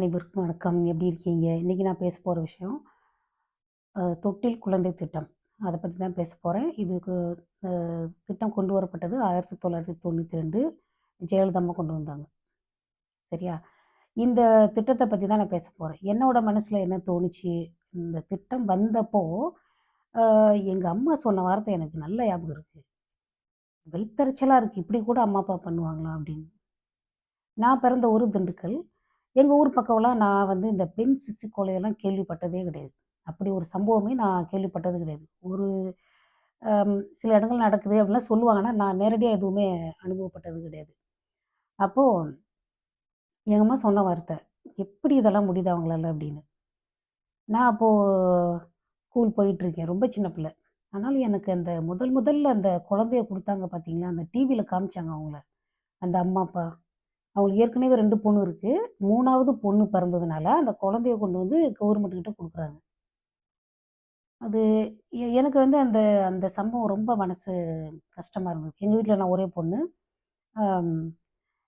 அனைவருக்கும் வணக்கம். எப்படி இருக்கீங்க? இன்றைக்கி நான் பேச போகிற விஷயம், தொட்டில் குழந்தை திட்டம். அதை பற்றி தான் பேச போகிறேன் இதுக்கு திட்டம் கொண்டு வரப்பட்டது 1992 ஜெயலலிதா அம்மா கொண்டு வந்தாங்க. சரியா? இந்த திட்டத்தை பற்றி தான் நான் பேச போகிறேன் என்னோட மனசில் என்ன தோணுச்சு, இந்த திட்டம் வந்தப்போ, எங்கள் அம்மா சொன்ன வார்த்தை எனக்கு நல்ல ஞாபகம் இருக்குது வைத்தறிச்சலாக இருக்குது இப்படி கூட அம்மா, அப்பா பண்ணுவாங்களா?" அப்படின்னு. நான் பிறந்த ஒரு திண்டுக்கல். எங்கள் ஊர் பக்கம்லாம் நான் வந்து இந்த பெண் சிசு கொலையெல்லாம் கேள்விப்பட்டதே கிடையாது. அப்படி ஒரு சம்பவமே நான் கேள்விப்பட்டது கிடையாது. ஒரு சில இடங்கள்ல நடக்குது அப்படிலாம் சொல்லுவாங்கன்னா நான் நேரடியாக எதுவுமே அனுபவப்பட்டது கிடையாது. அப்போது எங்கள் அம்மா சொன்ன வார்த்தை, "எப்படி இதெல்லாம் முடியுது அவங்களால?" அப்படின்னு. நான் அப்போது ஸ்கூல் போயிட்டுருக்கேன். ரொம்ப சின்ன பிள்ளை. ஆனாலும் எனக்கு அந்த முதல் முதல்ல அந்த குழந்தைய கொடுத்தாங்க பார்த்தீங்களா, அந்த டிவியில் காமிச்சாங்க அவங்கள. அந்த அம்மா, அப்பா. அவங்களுக்கு ஏற்கனவே ரெண்டு பொண்ணு இருக்குது மூணாவது பொண்ணு பிறந்ததுனால, அந்த குழந்தைய கொண்டு வந்து கவர்மெண்ட்டுக்கிட்ட கொடுக்குறாங்க அது எனக்கு வந்து அந்த அந்த சம்பவம் ரொம்ப மனசு கஷ்டமாக இருந்தது. எங்கள் வீட்டில் நான் ஒரே பொண்ணு.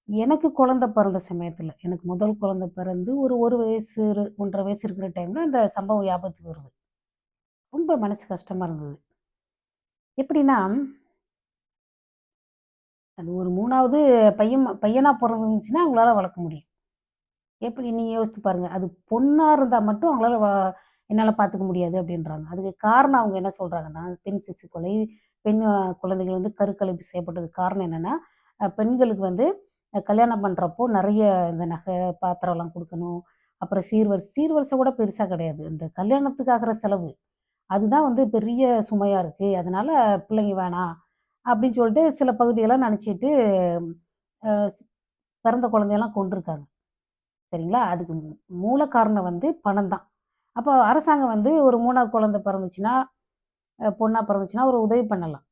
எனக்கு குழந்த பிறந்த சமயத்தில் எனக்கு முதல் குழந்த பிறந்து ஒரு ஒரு வயசு, 1 1/2 வயசு இருக்கிற டைமில் அந்த சம்பவம் ஞாபகத்துக்கு வருது. ரொம்ப மனசு கஷ்டமாக இருந்தது. எப்படின்னா அது ஒரு மூணாவது பையன் பையனாக பிறந்துருந்துச்சுன்னா அவங்களால வளர்க்க முடியும். எப்படி நீங்கள் யோசித்து பாருங்கள் அது பொண்ணாக இருந்தால் மட்டும் அவங்களால வ பார்த்துக்க முடியாது அப்படின்றாங்க. அதுக்கு காரணம் அவங்க என்ன சொல்கிறாங்கன்னா பெண் சிசு கொலை, பெண் குழந்தைகள் வந்து கருக்கலைப்பு செய்யப்பட்டதுக்கு காரணம் என்னென்னா பெண்களுக்கு வந்து கல்யாணம் பண்ணுறப்போ நிறைய இந்த நகை, பாத்திரம்லாம் கொடுக்கணும் அப்புறம் சீர்வரிசை சீர்வரிசை கூட பெருசாக கிடையாது. இந்த கல்யாணத்துக்காகிற செலவு. அதுதான் வந்து பெரிய சுமையாக இருக்குது அதனால் பிள்ளைங்க வேணாம். அப்படின்னு சொல்லிட்டு சில பகுதியெல்லாம் நினச்சிட்டு பிறந்த குழந்தையெல்லாம் கொண்டிருக்காங்க சரிங்களா? அதுக்கு மூல காரணம் வந்து பணம் தான். அப்போ அரசாங்கம் வந்து ஒரு மூணாவது குழந்தை பிறந்துச்சுன்னா, பொண்ணாக பிறந்துச்சுன்னா ஒரு உதவி பண்ணலாம்.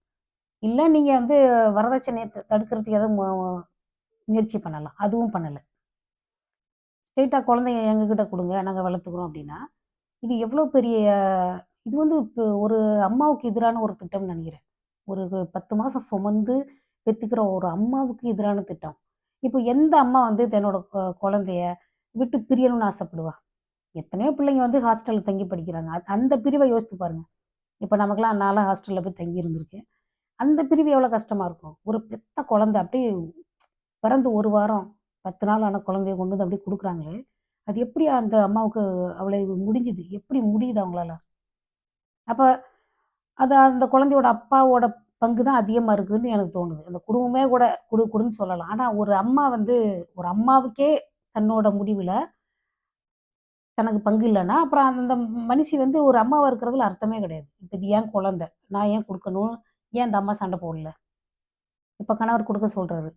இல்லை நீங்கள் வந்து வரதட்சணையை தடுக்கிறதுக்கு ஏதாவது முயற்சி பண்ணலாம். அதுவும் பண்ணலை ஸ்ட்ரெயிட்டாக குழந்தைய எங்ககிட்ட கொடுங்க நாங்கள் வளர்த்துக்கிறோம் அப்படின்னா, இது எவ்வளோ பெரிய இது வந்து இப்போ ஒரு அம்மாவுக்கு எதிரான ஒரு திட்டம்னு நினைக்கிறேன் ஒரு பத்து மாதம் சுமந்து பெற்றுக்கிற ஒரு அம்மாவுக்கு எதிரான திட்டம். இப்போ எந்த அம்மா வந்து தன்னோட குழந்தைய விட்டு பிரியணும்னு ஆசைப்படுவா? எத்தனையோ பிள்ளைங்க வந்து ஹாஸ்டலில் தங்கி படிக்கிறாங்க. அந்த பிரிவை யோசித்து பாருங்கள் இப்போ நமக்கெல்லாம் நாளாக ஹாஸ்டலில் போய் தங்கி இருந்திருக்கேன். அந்த பிரிவு எவ்வளோ கஷ்டமாக இருக்கும். ஒரு பெத்த குழந்தை அப்படியே பிறந்து ஒரு வாரம், 10 நாள் ஆன குழந்தைய கொண்டு வந்து அப்படியே கொடுக்குறாங்களே அது எப்படி அந்த அம்மாவுக்கு அவ்வளோ முடிஞ்சுது? எப்படி முடியுது அவங்களால? அப்போ அது அந்த குழந்தையோட அப்பாவோட பங்கு தான் அதிகமாக இருக்குதுன்னு எனக்கு தோணுது. அந்த குடும்பமே கூட குடு குடுன்னு சொல்லலாம். ஆனால் ஒரு அம்மா வந்து ஒரு அம்மாவுக்கே தன்னோட முடிவில் தனக்கு பங்கு இல்லைன்னா அப்புறம் அந்த மனுஷி வந்து ஒரு அம்மாவாக இருக்கிறதுல அர்த்தமே கிடையாது. இப்போ இது ஏன் குழந்தை. நான் ஏன் கொடுக்கணும் ஏன் இந்த அம்மா சண்டை போடல? இப்போ கணவர் கொடுக்க சொல்கிறாரு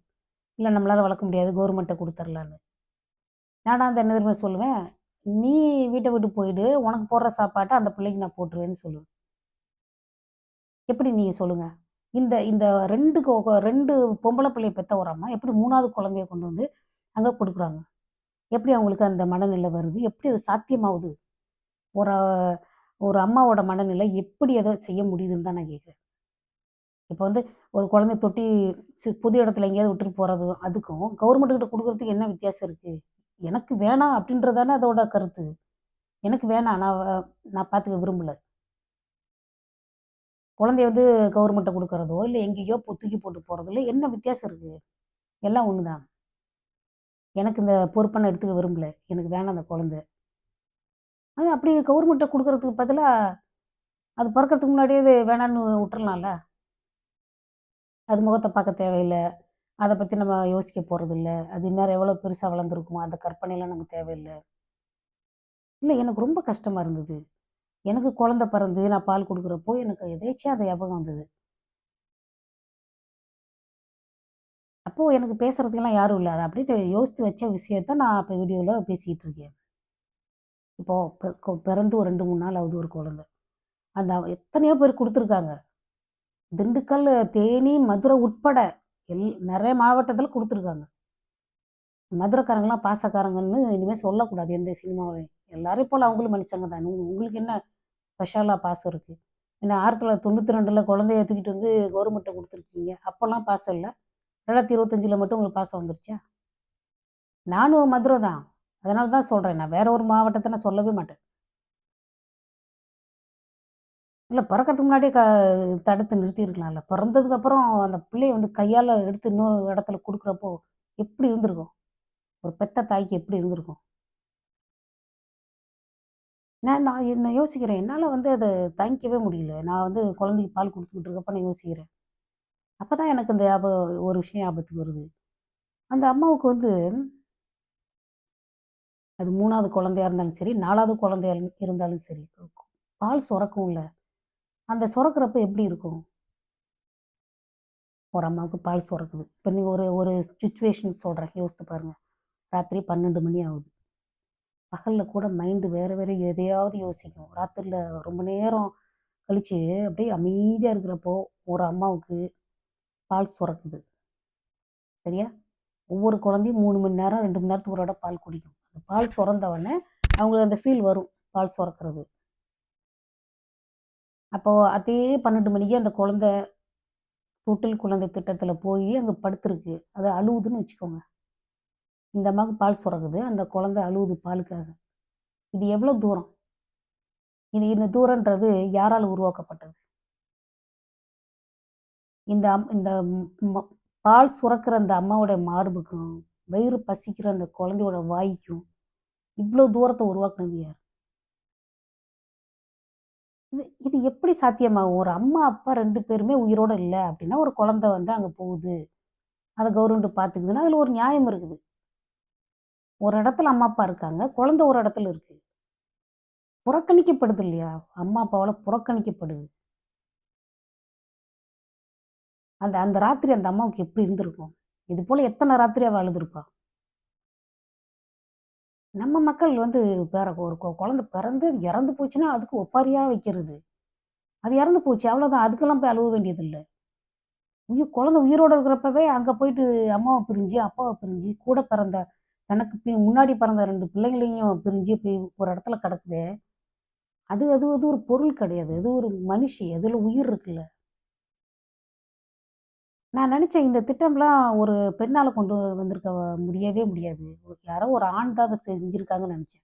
இல்லை நம்மளால் வளர்க்க முடியாது. கவர்மெண்ட்டை கொடுத்துர்லான்னு நான் அந்த என்ன தெரியுமா சொல்லுவேன்? நீ வீட்டை விட்டு போயிடு. உனக்கு போடுற சாப்பாட்டை அந்த பிள்ளைக்கு நான் போட்டுருவேன்னு சொல்லுவேன். எப்படி நீங்கள் சொல்லுங்கள் இந்த இந்த 2 கொ 2 பொம்பள பிள்ளைய ஒரு அம்மா, எப்படி மூணாவது குழந்தைய கொண்டு வந்து அங்கே கொடுக்குறாங்க எப்படி அவங்களுக்கு அந்த மனநிலை வருது? எப்படி அது சாத்தியமாகுது ஒரு ஒரு அம்மாவோட மனநிலை எப்படி அதை செய்ய முடியுதுன்னு தான் நான் கேட்குறேன் இப்போ வந்து ஒரு குழந்தை தொட்டி சி புது இடத்துல எங்கேயாவது விட்டுட்டு போகிறது அதுக்கும் கவர்மெண்ட்டுக்கிட்ட கொடுக்குறதுக்கு என்ன வித்தியாசம் இருக்குது எனக்கு வேணாம் அப்படின்றது தானே அதோட கருத்து. எனக்கு வேணாம். நான் நான் பார்த்துக்க விரும்பல. குழந்தைய வந்து கவர்மெண்ட்டை கொடுக்குறதோ இல்லை எங்கேயோ போ தூக்கி போட்டு போறதுல என்ன வித்தியாசம் இருக்குது எல்லாம் ஒன்று தான். எனக்கு இந்த பொறுப்ப எடுத்துக்க விரும்பல. எனக்கு வேணாம் அந்த குழந்தை. அது அப்படி கவர்மெண்ட்டை கொடுக்குறதுக்கு பதிலாக அது பிறக்கிறதுக்கு முன்னாடியே இது வேணான்னு விட்டுறலாம்ல. அது முகத்தை பார்க்க தேவையில்லை அதை பற்றி நம்ம யோசிக்க போகிறதில்ல அது இந்நேரம் எவ்வளோ பெருசாக வளர்ந்துருக்குமோ, அந்த கற்பனைலாம் நமக்கு தேவையில்லை இல்லை எனக்கு ரொம்ப கஷ்டமாக இருந்தது. எனக்கு குழந்தை பிறந்து நான் பால் கொடுக்குறப்போ எனக்கு எதேச்சியாக அந்த ஞாபகம் வந்தது. அப்போ எனக்கு பேசுறதுக்கெல்லாம் யாரும் இல்லை அதை அப்படியே யோசித்து வச்ச விஷயத்த நான் இப்போ வீடியோவில் பேசிக்கிட்டு இருக்கேன். இப்போது கொ பிறந்து ஒரு 2, 3 நாள் ஆகுது ஒரு குழந்தை. அந்த எத்தனையோ பேர் கொடுத்துருக்காங்க திண்டுக்கல், தேனி, மதுரை உட்பட எல் நிறைய மாவட்டத்தில் கொடுத்துருக்காங்க மதுரைக்காரங்களாம் பாசக்காரங்கன்னு இனிமேல் சொல்லக்கூடாது எந்த சினிமாவையும். எல்லாரும் போல் அவங்களும் மனுஷங்க தான் உங்களுக்கு என்ன ஸ்பெஷலா பாசம் தொள்ளாயிரத்தி என்ன 1992ல குழந்தைய தூக்கிட்டு வந்து கவர்மெண்ட்ட கொடுத்துருக்கீங்க அப்போல்லாம் பாசம் இல்ல. 2025ல மட்டும் உங்களுக்கு பாசம் வந்துருச்சா? நானும் மதுரை தான். அதனால தான் சொல்கிறேன் நான் வேற ஒரு மாவட்டத்தை நான் சொல்லவே மாட்டேன். இல்லை பிறக்கறதுக்கு முன்னாடியே க தடுத்து நிறுத்தியிருக்கலாம்ல. பிறந்ததுக்கப்புறம் அந்த பிள்ளைய வந்து கையால் எடுத்து இன்னொரு இடத்துல கொடுக்குறப்போ எப்படி இருந்திருக்கும்? ஒரு பெத்த தாய்க்கு எப்படி இருந்திருக்கும்? நான் நான் என்ன யோசிக்கிறேன். என்னால் வந்து அதை தாங்கிக்கவே முடியல. நான் வந்து குழந்தைக்கு பால் கொடுத்துக்கிட்டு இருக்கப்ப நான் யோசிக்கிறேன். அப்போ தான் எனக்கு இந்த ஞாபகம் ஒரு விஷயம் ஞாபகத்துக்கு வருது. அந்த அம்மாவுக்கு வந்து அது மூணாவது குழந்தையா இருந்தாலும் சரி, நாலாவது குழந்தையா இரு இருந்தாலும் சரி, பால் சுரக்கும்ல. அந்த சுரக்கிறப்ப எப்படி இருக்கும்? ஒரு அம்மாவுக்கு பால் சுரக்குது. இப்போ நீங்கள் ஒரு ஒரு சுச்சுவேஷன் சொல்கிறேன் யோசித்து பாருங்கள் ராத்திரி 12 மணி ஆகுது. பகலில் கூட மைண்டு வேறு வேறு எதையாவது யோசிக்கும். ராத்திரியில் ரொம்ப நேரம் கழித்து அப்படியே அமைதியாக இருக்கிறப்போ, ஒரு அம்மாவுக்கு பால் சுரக்குது. சரியா? ஒவ்வொரு குழந்தையும் மூணு மணி நேரம், ரெண்டு மணி நேரத்துக்கு ஒரு பால் குடிக்கும். அந்த பால் சுரந்தவொடனே அவங்களுக்கு அந்த ஃபீல் வரும். பால் சுரக்கிறது. அப்போது அதே 12 மணிக்கு அந்த குழந்தை தொட்டில் குழந்தை திட்டத்தில் போய் அங்கே படுத்துருக்கு அது அழுவுதுன்னு வச்சுக்கோங்க. இந்த அம்மாவுக்கு பால் சுரக்குது. அந்த குழந்தை அழுவுது பாலுக்காக. இது எவ்வளோ தூரம்? இது இந்த தூரன்றது யாரால் உருவாக்கப்பட்டது? இந்த அம் இந்த பால் சுரக்கிற அந்த அம்மாவோட மார்புக்கும், வயிறு பசிக்கிற அந்த குழந்தையோட வாய்க்கும், இவ்வளோ தூரத்தை உருவாக்குனது யார்? இது இது எப்படி சாத்தியமாகும்? ஒரு அம்மா, அப்பா ரெண்டு பேருமே உயிரோட இல்லை அப்படின்னா, ஒரு குழந்தை வந்து அங்கே போகுது. அதை கவர்மெண்ட் பார்த்துக்குதுன்னா, அதில் ஒரு நியாயம் இருக்குது. ஒரு இடத்துல அம்மா, அப்பா இருக்காங்க. குழந்தை ஒரு இடத்துல இருக்கு. புறக்கணிக்கப்படுது இல்லையா? அம்மா, அப்பாவால் புறக்கணிக்கப்படுது. அந்த அந்த ராத்திரி அந்த அம்மாவுக்கு எப்படி இருந்திருக்கும்? இது போல எத்தனை ராத்திரி அழுதுருப்பா? நம்ம மக்கள் வந்து வேற ஒரு குழந்தை பிறந்து இறந்து போச்சுன்னா, அதுக்கு ஒப்பாரியா வைக்கிறது. அது இறந்து போச்சு அவ்வளோதான். அதுக்கெல்லாம் போய் அழுவ வேண்டியதில்லை உயிர் குழந்தை உயிரோட இருக்கிறப்பவே அங்கே போயிட்டு அம்மாவை பிரிஞ்சு, அப்பாவை பிரிஞ்சு, கூட பிறந்த தனக்கு பி முன்னாடி பிறந்த ரெண்டு பிள்ளைங்களையும் பிரிஞ்சு போய் ஒரு இடத்துல கிடக்குதே! அது அது அது ஒரு பொருள் கிடையாது. அது ஒரு மனுஷி. அதில் உயிர் இருக்குல்ல. நான் நினைச்சேன் இந்த திட்டம்லாம் ஒரு பெண்ணால் கொண்டு வந்திருக்க முடியவே முடியாது. யாரோ ஒரு ஆண் தான் அதை செஞ்சுருக்காங்கன்னு நினச்சேன்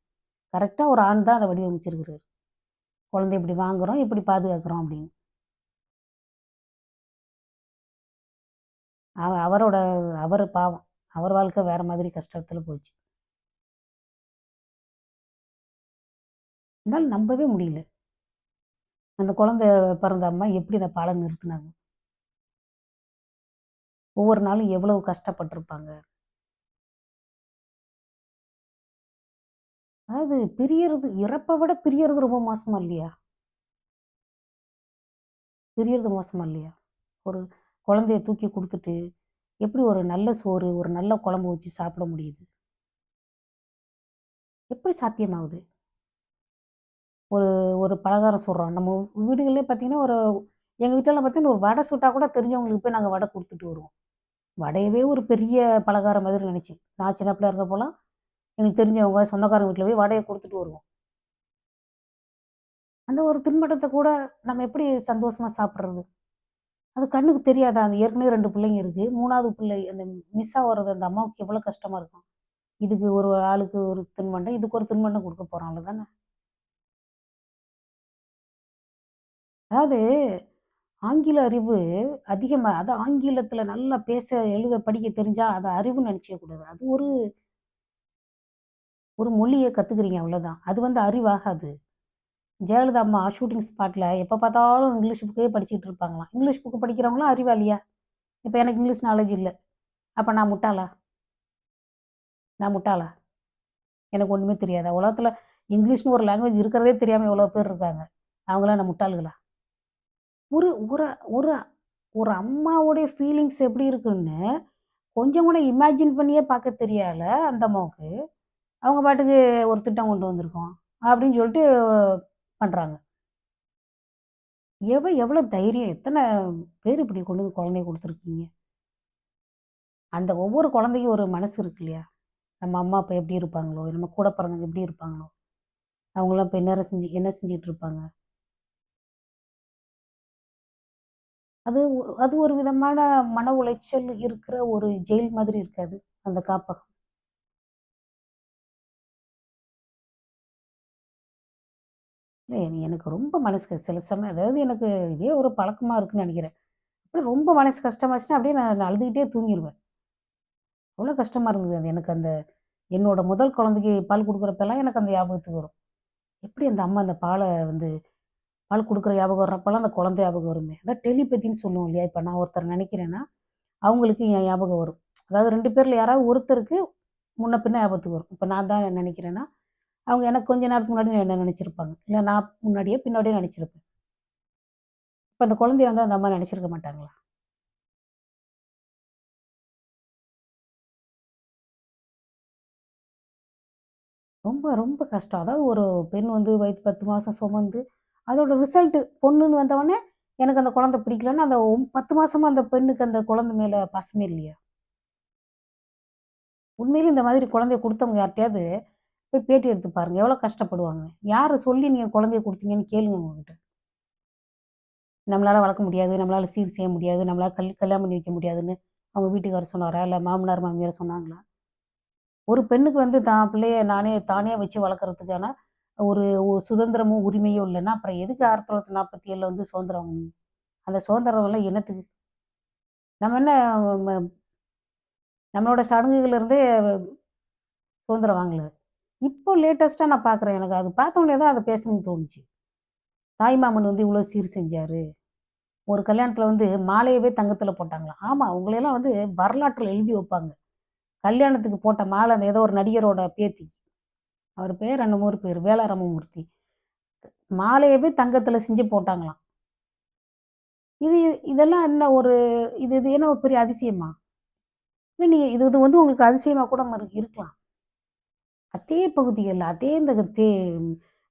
கரெக்டாக ஒரு ஆண் தான் அதை வடிவமைச்சிருக்கிறாரு. குழந்தைய இப்படி வாங்குறோம், இப்படி பாதுகாக்கிறோம் அப்படின்னு. அவரோட அவர் பாவம். அவர் வாழ்க்கை வேற மாதிரி கஷ்டத்தில் போச்சு. என்னால் நம்பவே முடியல. அந்த குழந்தை பிறந்த அம்மா எப்படி அந்த பாலம் நிறுத்தினாங்க ஒவ்வொரு நாளும் எவ்வளவு கஷ்டப்பட்டிருப்பாங்க அதாவது பிரியறது இறப்பை விட பிரியறது ரொம்ப மோசமா இல்லையா? பிரியறது மோசமா இல்லையா? ஒரு குழந்தைய தூக்கி கொடுத்துட்டு எப்படி ஒரு நல்ல சோறு, ஒரு நல்ல குழம்பு வச்சு சாப்பிட முடியுது? எப்படி சாத்தியமாகுது? ஒரு ஒரு பலகாரம் சுடுறோம். நம்ம வீடுகளிலே பார்த்தீங்கன்னா, ஒரு எங்கள் வீட்லலாம் பார்த்தீங்கன்னா, ஒரு வடை சுட்டா கூட தெரிஞ்சவங்களுக்கு போய் நாங்கள் வடை கொடுத்துட்டு வருவோம். வடையவே ஒரு பெரிய பலகாரம் மாதிரி நினச்சி நான் சின்ன பிள்ளையா இருக்கப்போலாம், எங்களுக்கு தெரிஞ்சவங்க, சொந்தக்காரங்க வீட்டில் போய் வடையை கொடுத்துட்டு வருவோம். அந்த ஒரு தின்மட்டத்தை கூட நம்ம எப்படி சந்தோஷமாக சாப்பிட்றது அது கண்ணுக்கு தெரியாதா? அந்த ஏற்கனவே ரெண்டு பிள்ளைங்க இருக்கு. மூணாவது பிள்ளை அந்த மிஸ் ஆகிறது அந்த அம்மாவுக்கு எவ்வளோ கஷ்டமா இருக்கும். இதுக்கு ஒரு ஆளுக்கு ஒரு தின்பண்டம், இதுக்கு ஒரு தின்பண்டம் கொடுக்க போறோம் அவ்வளோதானே. அதாவது ஆங்கில அறிவு அதிகமாக அதை ஆங்கிலத்தில் நல்லா பேச, எழுத, படிக்க தெரிஞ்சால் அதை அறிவுன்னு நினைச்சுக்க கூடாது. அது ஒரு ஒரு மொழியை கற்றுக்குறீங்க அவ்வளோதான். அது வந்து அறிவாகாது. ஜெயலலிதா அம்மா ஷூட்டிங் ஸ்பாட்டில் எப்போ பார்த்தாலும் இங்கிலீஷ் புக்கே படிச்சுட்டு இருப்பாங்களாம். இங்கிலீஷ் புக்கு படிக்கிறவங்களாம் அறிவாளியா? இப்போ எனக்கு இங்கிலீஷ் நாலேஜ் இல்லை அப்போ நான் முட்டாளா? நான் முட்டாளா? எனக்கு ஒன்றுமே தெரியாதா? உலகத்தில் இங்கிலீஷ்னு ஒரு லாங்குவேஜ் இருக்கிறதே தெரியாமல் எவ்வளோ பேர் இருக்காங்க. அவங்களாம் நான் முட்டாளுகளா ஒரு ஒரு ஒரு ஒரு அம்மாவுடைய ஃபீலிங்ஸ் எப்படி இருக்குன்னு, கொஞ்சம் கூட இமேஜின் பண்ணியே பார்க்க தெரியல அந்த அம்மாவுக்கு. அவங்க பாட்டுக்கு ஒரு திட்டம் கொண்டு வந்திருக்கோம். அப்படின்னு சொல்லிட்டு பண்ணுறாங்க எவ எவ்வளோ தைரியம்? எத்தனை பேர் இப்படி கொண்டு வந்து குழந்தைய கொடுத்துருக்கீங்க அந்த ஒவ்வொரு குழந்தைக்கும் ஒரு மனசு இருக்கு இல்லையா? நம்ம அம்மா, அப்பா எப்படி இருப்பாங்களோ? நம்ம கூட பிறந்தவங்க எப்படி இருப்பாங்களோ? அவங்களாம் இப்போ என்ன செஞ்சு என்ன செஞ்சிட்டு இருப்பாங்க? அது ஒரு அது ஒரு விதமான மன உளைச்சல் இருக்கிற ஒரு ஜெயில் மாதிரி இருக்காது, அந்த காப்பகம். இல்லை எனக்கு ரொம்ப மனசு சில சமயம் அதாவது எனக்கு இதே ஒரு பழக்கமாக இருக்குன்னு நினைக்கிறேன் அப்படியே ரொம்ப மனசு கஷ்டமாச்சுன்னா, அப்படியே நான் நான் அழுதுகிட்டே தூங்கிடுவேன் அவ்வளோ கஷ்டமாக இருந்தது அது எனக்கு அந்த என்னோட முதல் குழந்தைக்கு பால் கொடுக்குறப்பெல்லாம் எனக்கு அந்த ஞாபகத்துக்கு வரும். எப்படி அந்த அம்மா அந்த பாலை வந்து பால் கொடுக்குற ஞாபகம் வர்றப்பெல்லாம் அந்த குழந்தை ஞாபகம் வருமே. அதான் டெலிபதின்னு சொல்லுவோம் இல்லையா? இப்போ நான் ஒருத்தர் நினைக்கிறேன்னா அவங்களுக்கு என் ஞாபகம் வரும். அதாவது ரெண்டு பேரில் யாராவது ஒருத்தருக்கு முன்ன பின்ன ஞாபகத்துக்கு வரும். இப்போ நான் தான் நினைக்கிறேன்னா அவங்க எனக்கு கொஞ்ச நேரத்துக்கு முன்னாடி என்ன நினச்சிருப்பாங்க இல்லை நான் முன்னாடியே பின்னாடியே நினச்சிருப்பேன் இப்போ அந்த குழந்தைய வந்து அந்த அம்மா நினச்சிருக்க மாட்டாங்களா? ரொம்ப, ரொம்ப கஷ்டம். அதாவது ஒரு பெண் வந்து வயிற்று பத்து மாதம் சுமந்து, அதோட ரிசல்ட்டு பொண்ணுன்னு வந்தவொடனே எனக்கு அந்த குழந்தை பிடிக்கலன்னா, அந்த பத்து 10 அந்த பெண்ணுக்கு அந்த குழந்தை மேலே பசுமே இல்லையா? உண்மையிலே இந்த மாதிரி குழந்தைய கொடுத்தவங்க யார்ட்டையாவது போய் பேட்டி எடுத்து பாருங்க. எவ்வளோ கஷ்டப்படுவாங்க. யார் சொல்லி நீங்கள் குழந்தைய கொடுத்தீங்கன்னு கேளுங்க உங்ககிட்ட நம்மளால் வளர்க்க முடியாது, நம்மளால் சீர் செய்ய முடியாது, நம்மளால் கல் கல்யாணம் பண்ணி வைக்க முடியாதுன்னு அவங்க வீட்டுக்காரர் சொன்னாரா? இல்லை மாமனார், மாமியார் சொன்னாங்களா? ஒரு பெண்ணுக்கு வந்து தான் பிள்ளைய நானே தானே வச்சு வளர்க்குறதுக்கான ஒரு சுதந்திரமோ சுதந்திரமும், உரிமையும் அப்புறம் எதுக்கு 1947ல வந்து சுதந்திரம் வாங்குனீங்க? அந்த சுதந்திரம்லாம் என்னத்துக்கு? நம்ம என்ன நம்மளோட சடங்குகளிலிருந்தே சுதந்திரம் வாங்கலை இப்போ லேட்டஸ்ட்டாக நான் பார்க்குறேன். எனக்கு அது பார்த்தோனே தான் அதை பேசணும்னு தோணுச்சு. தாய்மாமன் வந்து இவ்வளோ சீர் செஞ்சார் ஒரு கல்யாணத்தில் வந்து மாலையவே தங்கத்தில் போட்டாங்களாம். ஆமாம் உங்களையெல்லாம் வந்து வரலாற்றில் எழுதி வைப்பாங்க. கல்யாணத்துக்கு போட்ட மாலை அந்த ஏதோ ஒரு நடிகரோட பேத்தி. அவர் பேர் ரெண்டு மூணு பேர் வேளாரமமூர்த்தி மாலையவே தங்கத்தில் செஞ்சு போட்டாங்களாம். இது இதெல்லாம் என்ன ஒரு இது இது என்ன ஒரு பெரிய அதிசயமா? இல்லை நீங்கள் இது இது வந்து உங்களுக்கு அதிசயமாக கூட இருக்கலாம். அதே பகுதிகளில் அதே இந்த தே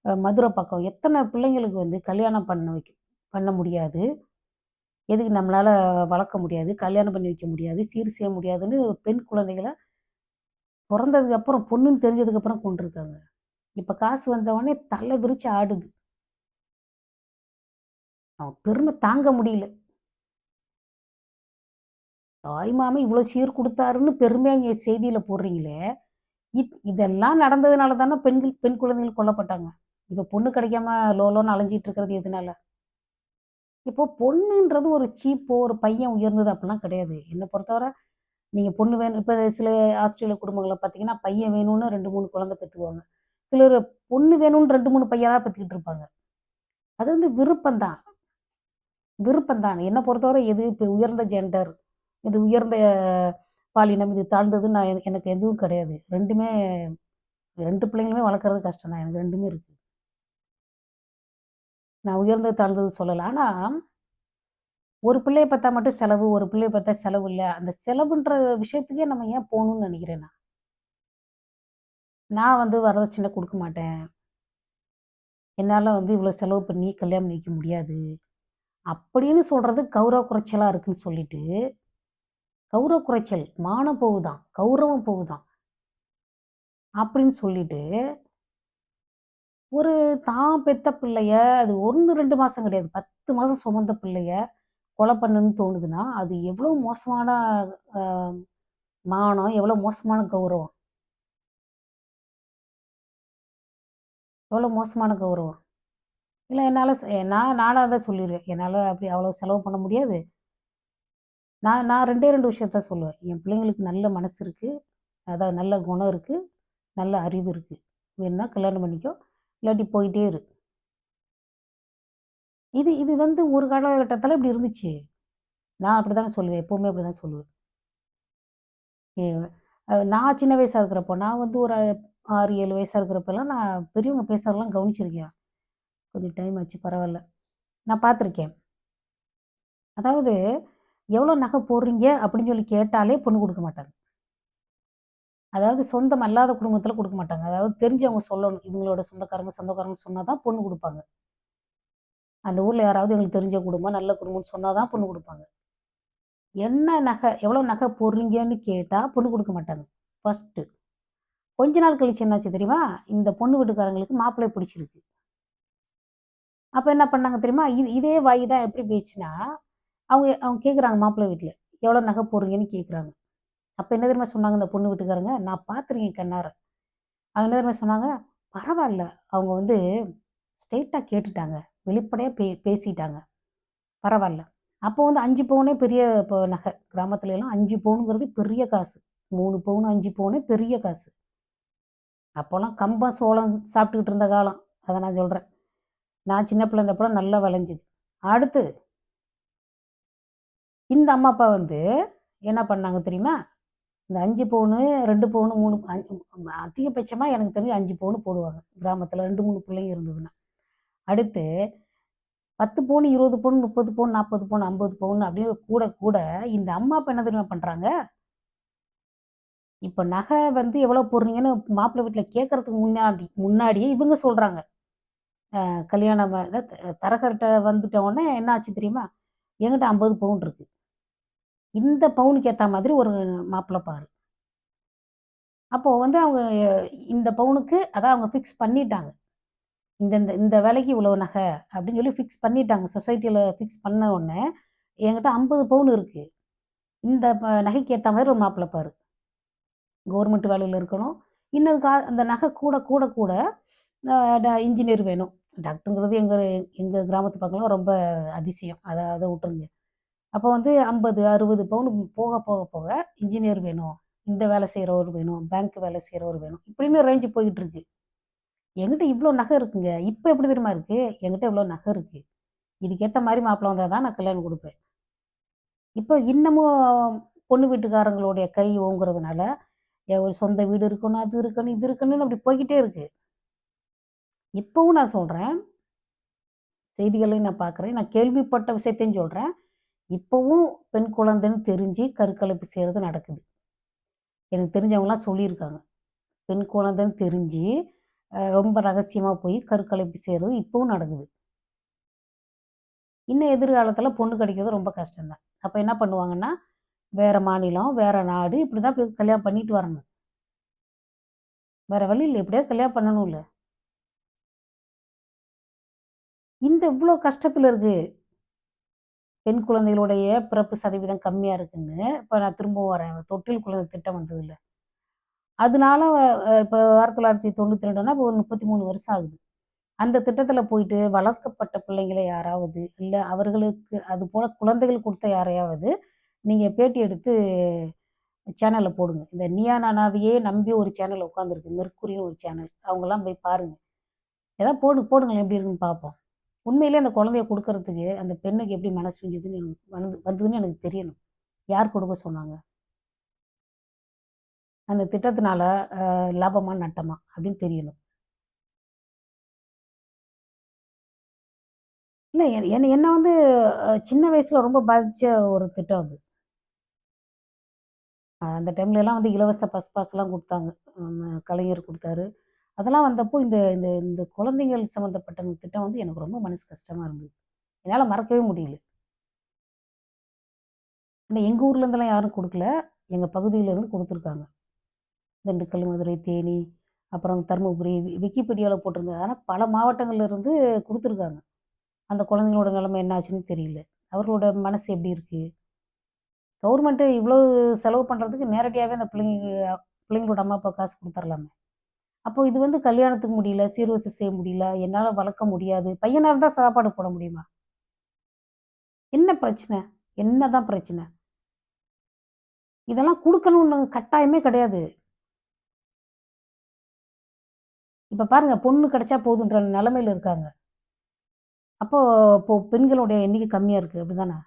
மதுரை பக்கம் எத்தனை பிள்ளைங்களுக்கு வந்து கல்யாணம் பண்ண வைக்க பண்ண முடியாது. எதுக்கு நம்மளால் வளர்க்க முடியாது, கல்யாணம் பண்ணி வைக்க முடியாது, சீர் செய்ய முடியாதுன்னு பெண் குழந்தைகளை பிறந்ததுக்கப்புறம் பொண்ணுன்னு தெரிஞ்சதுக்கு அப்புறம் இப்போ காசு வந்தவொடனே தலை விரித்து விரிச்சு ஆடுது. அவன் பெருமை தாங்க முடியல. தாய்மாமன் இவ்வளோ சீர் கொடுத்தாருன்னு பெருமையாக இங்கே செய்தியில் போடுறீங்களே! இத் இதெல்லாம் நடந்ததுனால தானே பெண்கள் பெண் குழந்தைகள் கொல்லப்பட்டாங்க. இப்போ பொண்ணு கிடைக்காம லோலோன்னு அலைஞ்சிட்டு இருக்கிறது எதனால? இப்போ பொண்ணுன்றது ஒரு சீப்போ, ஒரு பையன் உயர்ந்தது அப்படிலாம் கிடையாது. என்னை பொறுத்தவரை நீங்கள் பொண்ணு வேணும் இப்போ சில ஆஸ்திரேலிய குடும்பங்களை பார்த்தீங்கன்னா, பையன் வேணும்னு 2, 3 குழந்தை பெற்றுக்குவாங்க சிலர் பொண்ணு வேணும்னு ரெண்டு மூணு பையனாக பெற்றுக்கிட்டு இருப்பாங்க. அது வந்து விருப்பம் தான். என்னை பொறுத்தவரை எது இப்போ உயர்ந்த ஜெண்டர், இது உயர்ந்த பாலினம், இது தாழ்ந்தது நான் எனக்கு எதுவும் கிடையாது. 2மே 2 பிள்ளைங்களுமே வளர்க்குறது கஷ்டம் தான். எனக்கு ரெண்டுமே இருக்கு. நான் உயர்ந்தது, தாழ்ந்தது சொல்லலை ஆனால் ஒரு பிள்ளையை பார்த்தா மட்டும் செலவு, ஒரு பிள்ளையை பார்த்தா செலவு இல்லை அந்த செலவுன்ற விஷயத்துக்கே நம்ம ஏன் போகணும்னு நினைக்கிறேன் நான். நான் வந்து வரதட்சணை கொடுக்க மாட்டேன். என்னால் வந்து இவ்வளோ செலவு பண்ணி கல்யாணம் நிற்க முடியாது. அப்படின்னு சொல்கிறது கௌரவ குறைச்சலாக இருக்குன்னு சொல்லிட்டு, கௌரவ குறைச்சல், மானம் போகுதான் கௌரவம் போகுதான் அப்படின்னு சொல்லிட்டு, ஒரு தான் பெத்த பிள்ளைய அது ஒன்று ரெண்டு மாதம் கிடையாது. பத்து மாதம் சுமந்த பிள்ளைய கொலை பண்ணுன்னு தோணுதுன்னா, அது எவ்வளோ மோசமான மானம், எவ்வளோ மோசமான கௌரவம். எவ்வளோ மோசமான கௌரவம். இல்லை என்னால் நான் நானும் தான் சொல்லிடுவேன் என்னால் அப்படி அவ்வளோ செலவு பண்ண முடியாது. நான் நான் 2டே 2 விஷயத்த சொல்லுவேன். என் பிள்ளைங்களுக்கு நல்ல மனசு இருக்குது அதாவது நல்ல குணம் இருக்குது நல்ல அறிவு இருக்குது வேணும்னா கல்யாணம் பண்ணிக்கோ. இல்லாட்டி போயிட்டே இரு. இது இது வந்து ஒரு காலகட்டத்தில் இப்படி இருந்துச்சு. நான் அப்படிதாங்க சொல்லுவேன். எப்பவுமே அப்படிதான் சொல்லுவேன். நான் சின்ன வயசாக இருக்கிறப்போ, நான் வந்து ஒரு ஆறு ஏழு வயசாக இருக்கிறப்பெல்லாம் நான் பெரியவங்க பேசுகிறதெல்லாம் கவனிச்சிருக்கேன். கொஞ்சம் டைம் ஆச்சு பரவாயில்ல நான் பார்த்துருக்கேன். அதாவது எவ்வளோ நகை போடுறீங்க அப்படின்னு சொல்லி கேட்டாலே பொண்ணு கொடுக்க மாட்டாங்க. அதாவது சொந்தம் அல்லாத குடும்பத்தில் கொடுக்க மாட்டாங்க. அதாவது தெரிஞ்சவங்க சொல்லணும். இவங்களோட சொந்தக்காரங்க, சொந்தக்காரங்க சொன்னால் தான் பொண்ணு கொடுப்பாங்க அந்த ஊரில் யாராவது எங்களுக்கு தெரிஞ்ச குடும்பம், நல்ல குடும்பம்னு சொன்னால் தான் பொண்ணு கொடுப்பாங்க என்ன நகை, எவ்வளோ நகை போடுறீங்கன்னு கேட்டால் பொண்ணு கொடுக்க மாட்டாங்க. ஃபர்ஸ்ட்டு. கொஞ்ச நாள் கழிச்சு என்னாச்சு தெரியுமா? இந்த பொண்ணு வீட்டுக்காரங்களுக்கு மாப்பிள்ளை பிடிச்சிருக்கு. அப்போ என்ன பண்ணாங்க தெரியுமா? இது இதே வாய் தான் எப்படி போயிடுச்சுன்னா அவங்க அவங்க கேட்குறாங்க மாப்பிள்ளை வீட்டில் எவ்வளோ நகை போடுறீங்கன்னு கேட்குறாங்க. அப்போ என்ன தெரியுமா சொன்னாங்க இந்த பொண்ணு வீட்டுக்காரங்க? நான் பார்த்துருக்கேன் கண்ணார. அவங்க என்ன தெரியுமா சொன்னாங்க? பரவாயில்ல அவங்க வந்து ஸ்ட்ரெயிட்டாக கேட்டுட்டாங்க. வெளிப்படையாக பே பேசிட்டாங்க. பரவாயில்ல அப்போ வந்து அஞ்சு பவுனே பெரிய இப்போ நகை. கிராமத்துலலாம் 5 பவுனுங்கிறது பெரிய காசு. மூணு பவுன் அஞ்சு பவுனே பெரிய காசு. அப்போலாம் கம்பம், சோளம் சாப்பிட்டுக்கிட்டு இருந்த காலம். அதை நான் சொல்கிறேன் நான் சின்ன பிள்ளை இருந்தப்பலாம் நல்லா விளைஞ்சிது அடுத்து இந்த அம்மா, அப்பா வந்து என்ன பண்ணாங்க தெரியுமா? இந்த அஞ்சு பவுனு, ரெண்டு பவுனு, 3 அ அதிகபட்சமாக எனக்கு தெரிஞ்சு அஞ்சு பவுனு போடுவாங்க. கிராமத்தில் ரெண்டு மூணு பிள்ளைங்க இருந்ததுன்னா. அடுத்து பத்து பவுன் இருபது பவுன், 30 பவுன், 40 பவுன், 50 பவுன் அப்படின்னு கூட கூட இந்த அம்மா, அப்பா என்ன தெரியுமா பண்ணுறாங்க இப்போ நகை வந்து எவ்வளோ போடுறீங்கன்னு மாப்பிள்ளை வீட்டில் கேட்கறதுக்கு முன்னாடி முன்னாடியே இவங்க சொல்கிறாங்க கல்யாணம் தரகர்கிட்ட தரகர்ட்ட வந்துட்ட உடனே என்ன ஆச்சு தெரியுமா? என்கிட்ட 50 பவுன் இருக்குது இந்த பவுனுக்கு ஏற்ற மாதிரி ஒரு மாப்பிள்ளை பாரு. அப்போ வந்து அவங்க இந்த பவுனுக்கு அதான் அவங்க ஃபிக்ஸ் பண்ணிட்டாங்க. இந்த இந்த இந்த விலைக்கு இவ்வளோ நகை அப்படின்னு சொல்லி ஃபிக்ஸ் பண்ணிட்டாங்க. சொசைட்டியில் ஃபிக்ஸ் பண்ண உடனே என்கிட்ட 50 பவுன் இருக்கு. இந்த ப நகைக்கு ஏற்ற மாதிரி ஒரு மாப்பிள்ளை பாரு. கவர்மெண்ட் வேலையில் இருக்கணும். இன்னும் கா அந்த நகை கூட கூட கூட ட இன்ஜினியர் வேணும். டாக்டருங்கிறது எங்கள் எங்கள் கிராமத்து பக்கம்லாம் ரொம்ப அதிசயம். அதை அதை விட்டுருங்க. அப்போ வந்து 50, 60 பவுன் போக போக போக இன்ஜினியர் வேணும். இந்த வேலை செய்கிறவர் வேணும். பேங்க் வேலை செய்கிறவர் வேணும். இப்படின்னு ரேஞ்ச் போயிட்டு இருக்கு. என்கிட்ட இவ்வளோ நகை இருக்குங்க. இப்போ எப்படி தெரியுமா இருக்கு? என்கிட்ட இவ்வளோ நகை இருக்கு. இதுக்கேற்ற மாதிரி மாப்பிள்ளை வந்தால் தான் நான் கல்யாணம் கொடுப்பேன் இப்போ இன்னமும் பொண்ணு வீட்டுக்காரங்களுடைய கை ஓங்குறதுனால, ஒரு சொந்த வீடு இருக்கணும், அது இருக்கணும், இது இருக்கணும்னு அப்படி போய்கிட்டே இருக்கு. இப்போவும் நான் சொல்கிறேன் செய்திகளையும் நான் பார்க்குறேன். நான் கேள்விப்பட்ட விஷயத்தையும் சொல்கிறேன் இப்போவும் பெண் குழந்தைன்னு தெரிஞ்சு கருக்கலைப்பு செய்கிறது நடக்குது. எனக்கு தெரிஞ்சவங்களாம் சொல்லியிருக்காங்க. பெண் குழந்தைன்னு தெரிஞ்சு ரொம்ப ரகசியமாக போய் கருக்கலைப்பு செய்கிறது இப்போவும் நடக்குது. இன்னும் எதிர்காலத்தில் பொண்ணு கிடைக்கிறது ரொம்ப கஷ்டம் தான். என்ன பண்ணுவாங்கன்னா, வேறு மாநிலம், வேறு நாடு இப்படி தான் போய் கல்யாணம் பண்ணிட்டு வரணும். வேறு வழி இல்லை எப்படியாவது கல்யாணம் இல்லை இந்த இவ்வளோ கஷ்டத்தில் இருக்குது பெண் குழந்தைகளுடைய பிறப்பு சதவீதம் கம்மியாக இருக்குன்னு, இப்போ நான் திரும்பவும் வரேன். தொட்டில் குழந்தை திட்டம் வந்ததுல்ல. அதனால இப்போ ஆயிரத்தி தொள்ளாயிரத்தி தொண்ணூற்றி ரெண்டுனா இப்போ ஒரு 33 வருஷம் ஆகுது. அந்த திட்டத்தில் போயிட்டு வளர்க்கப்பட்ட பிள்ளைங்கள யாராவது, இல்லை அவர்களுக்கு அது போல் குழந்தைகள் கொடுத்த யாரையாவது, நீங்கள் பேட்டி எடுத்து சேனலில் போடுங்க. இந்த நீயா நானாவையே நம்பி ஒரு சேனல் உட்காந்துருக்கு. மெர்க்குரின்னு ஒரு சேனல். அவங்கெல்லாம் போய் பாருங்கள் ஏதாவது போடு போடுங்களேன் எப்படி இருக்குன்னு பார்ப்போம். உண்மையிலேயே அந்த குழந்தைய கொடுக்கறதுக்கு அந்த பெண்ணுக்கு எப்படி மனசு செஞ்சதுன்னு எனக்கு வந்து வந்ததுன்னு எனக்கு தெரியணும். யார் கொடுக்க சொன்னாங்க? அந்த திட்டத்தினால லாபமா, நட்டமா அப்படின்னு தெரியணும். இல்லை என் என்ன என்ன வந்து சின்ன வயசுல ரொம்ப பாதிச்ச ஒரு திட்டம் அது. அந்த டைம்லலாம் வந்து இலவச பஸ் பாஸ்லாம் கொடுத்தாங்க கலைஞர் கொடுத்தாரு அதெல்லாம் வந்தப்போ இந்த இந்த இந்த குழந்தைகள் சம்மந்தப்பட்ட திட்டம் வந்து எனக்கு ரொம்ப மனசு கஷ்டமாக இருந்தது. என்னால் மறக்கவே முடியல. ஆனால் எங்கள் ஊர்லேருந்துலாம் யாரும் கொடுக்கல எங்கள் பகுதியிலேருந்து கொடுத்துருக்காங்க திண்டுக்கல், மதுரை, தேனி, அப்புறம் தருமபுரி வி போட்டிருந்தது. ஆனால் பல மாவட்டங்கள்லேருந்து இருந்து அந்த குழந்தைங்களோட நிலைமை என்ன ஆச்சுன்னு தெரியல. அவர்களோட மனசு எப்படி இருக்குது கவர்மெண்ட்டு இவ்வளோ செலவு பண்ணுறதுக்கு நேரடியாகவே அந்த பிள்ளைங்க பிள்ளைங்களோட அம்மா, அப்பா காசு கொடுத்துர்லாமே அப்போ இது வந்து கல்யாணத்துக்கு முடியல, சீர்வரிசை செய்ய முடியல, என்னால் வளர்க்க முடியாது. பையனாக இருந்தால் சாப்பாடு போட முடியுமா? என்ன பிரச்சனை? என்னதான் பிரச்சனை? இதெல்லாம் கொடுக்கணும்னு கட்டாயமே கிடையாது. இப்போ பாருங்க பொண்ணு கிடைச்சா போதுன்ற நிலமையில் இருக்காங்க. அப்போ இப்போ பெண்களுடைய எண்ணிக்கை கம்மியாக இருக்குது அப்படி அப்படிதானே?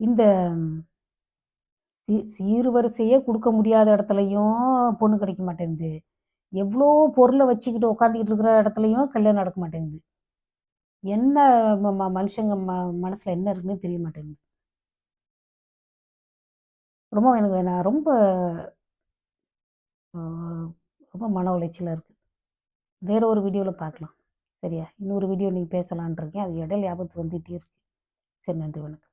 இந்த சீ சீர்வரிசையே கொடுக்க முடியாத இடத்துலையும் பொண்ணு கிடைக்க மாட்டேங்குது எவ்வளோ பொருளை வச்சுக்கிட்டு உட்காந்துக்கிட்டு இருக்கிற இடத்துலையும் கல்யாணம் நடக்க மாட்டேங்குது. என்ன ம ம மனுஷங்க ம மனசில் என்ன இருக்குன்னு தெரிய மாட்டேங்குது. ரொம்ப எனக்கு நான் ரொம்ப ரொம்ப மன உளைச்சலாக இருக்குது வேற ஒரு வீடியோவில் பார்க்கலாம். சரியா? இன்னொரு வீடியோ நீங்கள் பேசலான்னு இருக்கேன். அது இடையில ஆபத்து வந்துகிட்டே இருக்கு. சரி நன்றி, வணக்கம்.